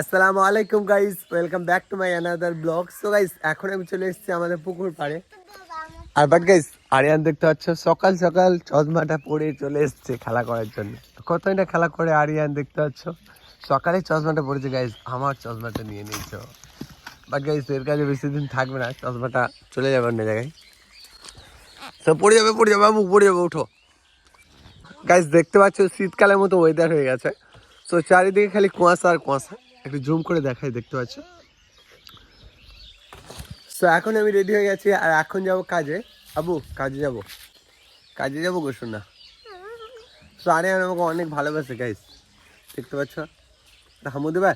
আসসালামু আলাইকুম guys welcome back to my another blog so guys এখন আমি চলে এসেছি আমাদের পুকুর পাড়ে। আর বাট গাইস আরিয়ান দেখতে পাচ্ছ, সকাল সকাল চশমাটা পরে চলে এসেছে খেলা করার জন্য। কতই না খেলা করে আরিয়ান দেখতে পাচ্ছ। সকালে চশমাটা পড়েছে গাইস আমার চশমাটা নিয়ে নিয়েছো। বাট গাইস এর কাছে বেশি দিন থাকবে না, চশমাটা চলে যাবে অন্য জায়গায়। তো পড়ে যাবে পড়ে যাবে বাবু পড়ে যাবে উঠো গাইস দেখতে পাচ্ছ, শীতকালের মতো ওয়েদার হয়ে গেছে। তো চারিদিকে খালি কুয়াশা আর কুয়াশা। একটু জুম করে দেখাই দেখতে পাচ্ছ? তো এখন আমি রেডি হয়ে গেছি আর এখন যাব কাজে। আবু কাজে যাব। কাজে যাব গো শোনা তো আরে আমাকে অনেক ভালোবাসে গাইস দেখতে পাচ্ছ? হামু দেবে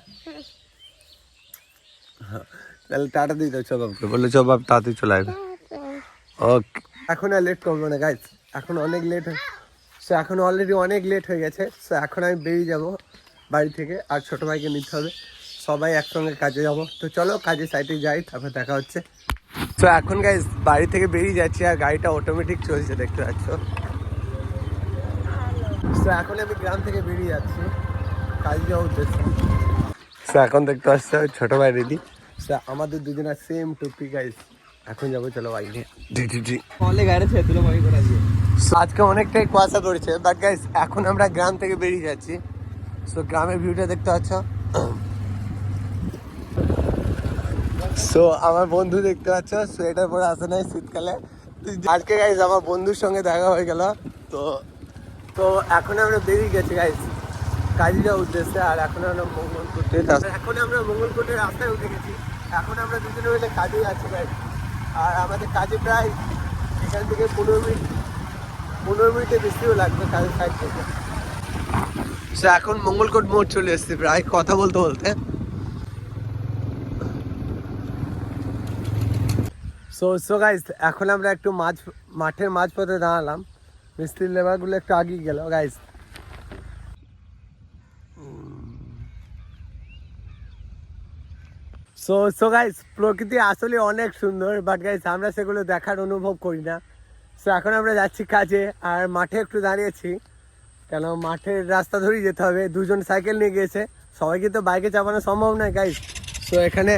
হ্যাঁ, তাহলে টাটা দিয়ে দাও চবাবকে বলল চবাব তাড়াতাড়ি চলে আসবে ওকে এখন আর লেট করব না গাইস এখন অনেক লেট সো এখন অলরেডি অনেক লেট হয়ে গেছে। সো এখন আমি বেরিয়ে যাব। বাড়ি থেকে আর ছোটো ভাইকে নিতে হবে। সবাই একসঙ্গে কাজে যাব। তো চলো কাজে সাইডে যাই তারপর দেখা হচ্ছে। তো এখন গাইস বাড়ি থেকে বেরিয়ে যাচ্ছি আর গাড়িটা অটোমেটিক চলছে দেখতে পাচ্ছ? তো এখন আমি গ্রাম থেকে বেরিয়ে যাচ্ছি। কাজে যাওয়া উদ্দেশ্যে। তো এখন দেখতে পাচ্ছ ছোটো ভাই রেডি আমাদের দুজনের সেম টুপি গাইস এখন যাব চলো বাইকে অনেক গাড়ি আজকে অনেকটাই কুয়াশা পড়েছে বাট গাইস এখন আমরা গ্রাম থেকে বেরিয়ে যাচ্ছি। সো গ্রামের ভিউটা দেখতে পাচ্ছ। সো আমার বন্ধু দেখতে পাচ্ছ সোয়েটার পরে আসে নাই শীতকালে। আজকে গাইস আমার বন্ধুর সঙ্গে দেখা হয়ে গেল। তো তো এখন আমরা বেরিয়ে গেছি গাইস কাজে যাওয়ার উদ্দেশ্যে আর এখন আমরা মঙ্গল করতে এখন আমরা মঙ্গল করতে রাস্তায় উঠে গেছি। এখন আমরা দুজনে মিলে কাজে গাইস আর আমাদের কাজে প্রায় এখান থেকে পনেরো মিনিট পনেরো মিনিটের বেশিও লাগবে কাজের সাইড থেকে। এখন মঙ্গলকোট মোড় চলে এসছে প্রায় কথা বলতে বলতে। এখন আমরা একটু মাঝ, মাঠের মাঝপথে দাঁড়ালাম। মিস্ত্রির লেবারগুলো একটু আগিয়ে গেল গাইস সো সো গাইস প্রকৃতি আসলে অনেক সুন্দর বাট গাইস আমরা সেগুলো দেখার অনুভব করি না। সো এখন আমরা যাচ্ছি কাজে, আর মাঠে একটু দাঁড়িয়েছি। কেন মাঠের রাস্তা ধরেই যেতে হবে, দুজন সাইকেল নিয়ে গিয়েছে। সবাইকে তো বাইকে চাপানো সম্ভব নয় গাইস সো এখানে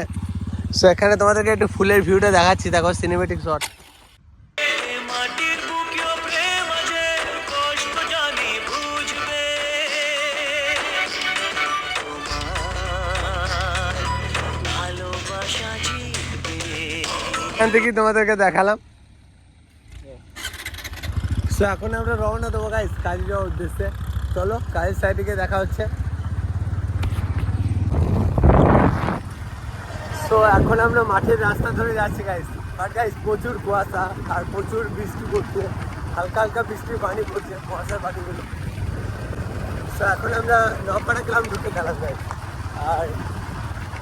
সো এখানে তোমাদেরকে একটু ফুলের ভিউটা দেখাচ্ছি, দেখো সিনেমেটিক শট এখান থেকেই তোমাদেরকে দেখালাম। সো এখন আমরা রওনা দেবো গাইস কাজে যাওয়ার উদ্দেশ্যে। চলো, কাজের সাইডে দেখা হচ্ছে। তো এখন আমরা মাঠের রাস্তা ধরে যাচ্ছি গাইস বাট গাইস প্রচুর কুয়াশা, আর প্রচুর বৃষ্টি পড়ছে। হালকা হালকা বৃষ্টির পানি পড়ছে কুয়াশার পানিগুলো। তো এখন আমরা নপাড়া গ্রাম ঢুকে গেলাম গাইস আর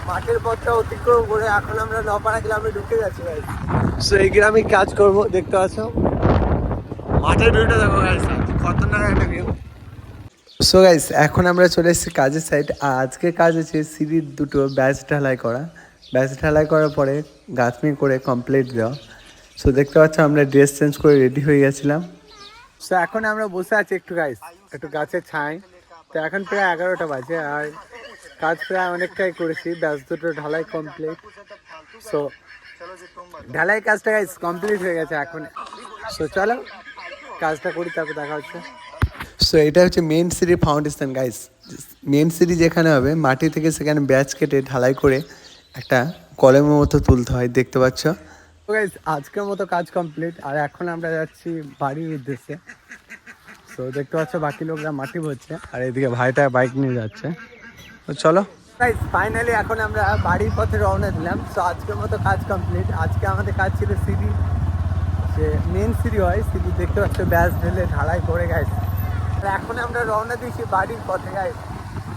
মাঠের পথটা অতিক্রম করে এখন আমরা নপাড়া গ্রামে ঢুকে যাচ্ছি গাইস সো এই গ্রামে কাজ করব, দেখতে পাচ্ছ? মাঠের ভিউটা দেখো গাইস খতরনাক একটা ভিউ সো গাইস এখন আমরা চলে এসেছি কাজের সাইড আজকে কাজ হচ্ছে সিঁড়ির দুটো ব্যাচ ঢালাই করা। ব্যাচ ঢালাই করার পরে গাছমি করে কমপ্লিট দেওয়া। সো দেখতে পাচ্ছ আমরা ড্রেস চেঞ্জ করে রেডি হয়ে গেছিলাম। সো এখন আমরা বসে আছি একটু গাইস একটু গাছের ছাই। তো এখন প্রায় এগারোটা বাজে, আর কাজ প্রায় অনেকটাই করেছি। ব্যাচ দুটো ঢালাই কমপ্লিট সো ঢালাই কাজটা গাইস কমপ্লিট হয়ে গেছে এখন। সো চলো কাজটা করি তারপর দেখা হচ্ছে। সো এটা হচ্ছে main city foundation guys main city যেখানে হবে মাটি থেকে সেখানে ব্যাচ কেটে ঢালাই করে একটা কলমের মতো তুলতে হয় দেখতে পাচ্ছ? গাইস আজকের মতো কাজ কমপ্লিট আর এখন আমরা যাচ্ছি বাড়ির উদ্দেশ্যে। তো দেখতে পাচ্ছ বাকি লোকরা মাটি ভরছে। আর এদিকে ভাইটা বাইক নিয়ে যাচ্ছে। তো চলো। গাইস ফাইনালি এখন আমরা বাড়ির পথে রওনা দিলাম। তো আজকের মতো কাজ কমপ্লিট আজকে আমাদের কাজ ছিল সিঁড়ি। যে মেন সিঁড়ি হয় সিঁড়ি দেখতে পাচ্ছ, ব্যাস ঢেলে ঢালাই করে গাইস আর এখন আমরা রওনা দিয়েছি বাড়ির পথে গাইস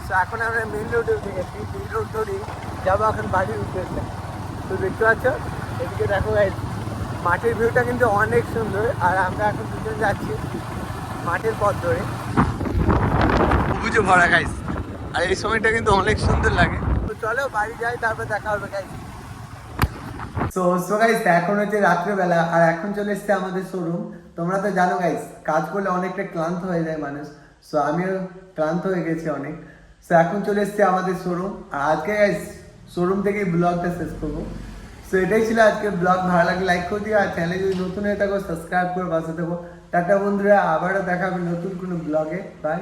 তো এখন আমরা মেন রোডে উঠে গেছি মেন রোড ধরেই যাব এখন বাড়ির উদ্দেশ্যে। তো দেখতে পাচ্ছ, এদিকে দেখো গাইস মাঠের ভিউটা কিন্তু অনেক সুন্দর। আর আমরা এখন দুজন যাচ্ছি মাঠের পথ ধরে। বুঝে ভরা গাইস আর এই সময়টা কিন্তু অনেক সুন্দর লাগে। তো চলো বাড়ি যাই, তারপর দেখা হবে গাইস সো সো গাইস এখন হচ্ছে রাত্রেবেলা, আর এখন চলে এসছে আমাদের শোরুম তোমরা তো জানো গাইস কাজ করলে অনেকটা ক্লান্ত হয়ে যায় মানুষ। সো আমিও ক্লান্ত হয়ে গেছি অনেক। সো এখন চলে এসেছি আমাদের শোরুম আর আজকে গাইস শোরুম থেকেই ব্লগটা শেষ করব। সো এটাই ছিল আজকে ব্লগ ভালো লাগলে লাইক করে দিও। আর চ্যানেলে যদি নতুন হয়ে থাকো সাবস্ক্রাইব করে পাশে থাকো। টাটা বন্ধুরা, আবারও দেখাবে নতুন কোনো ব্লগে বাই